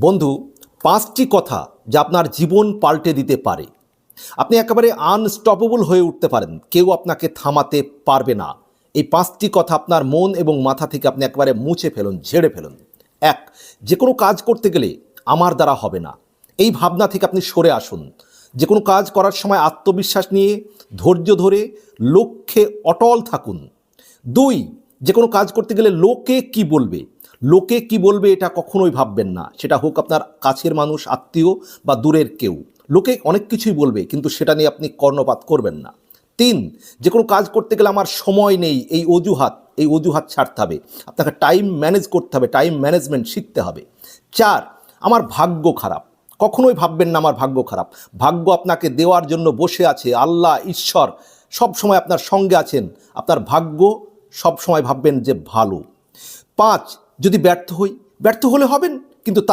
বন্ধু, পাঁচটি কথা যা আপনার জীবন পাল্টে দিতে পারে। আপনি একেবারে আনস্টপেবল হয়ে উঠতে পারেন। কেউ আপনাকে থামাতে পারবে না। এই পাঁচটি কথা আপনার মন এবং মাথা থেকে আপনি একেবারে মুছে ফেলুন, ঝেড়ে ফেলুন। এক যে কোনো কাজ করতে গেলে আমার দ্বারা হবে না। এই ভাবনা থেকে আপনি সরে আসুন। যে কোনো কাজ করার সময় আত্মবিশ্বাস নিয়ে, ধৈর্য ধরে, লক্ষ্যে অটল থাকুন। দুই যে কোনো কাজ করতে গেলে লোকে কি বলবে? লোকে কি বলবে এটা কখনোই ভাববেন না। সেটা হোক আপনার কাছের মানুষ, আত্মীয় বা দূরের কেউ। লোকে অনেক কিছুই বলবে, কিন্তু সেটা নিয়ে আপনি কর্ণপাত করবেন না। তিন যে কোনো কাজ করতে গেলে আমার সময় নেই, এই অজুহাত এই অজুহাত ছাড়তে হবে। আপনাকে টাইম ম্যানেজ করতে হবে টাইম ম্যানেজমেন্ট শিখতে হবে। চার, আমার ভাগ্য খারাপ। কখনোই ভাববেন না আমার ভাগ্য খারাপ। ভাগ্য আপনাকে দেওয়ার জন্য বসে আছে, আল্লাহ, ঈশ্বর সব সময় আপনার সঙ্গে আছেন। আপনার ভাগ্য সব সময় ভাববেন যে ভালো। পাঁচ যদি ব্যর্থ হই ব্যর্থ হলে হবেন কিন্তু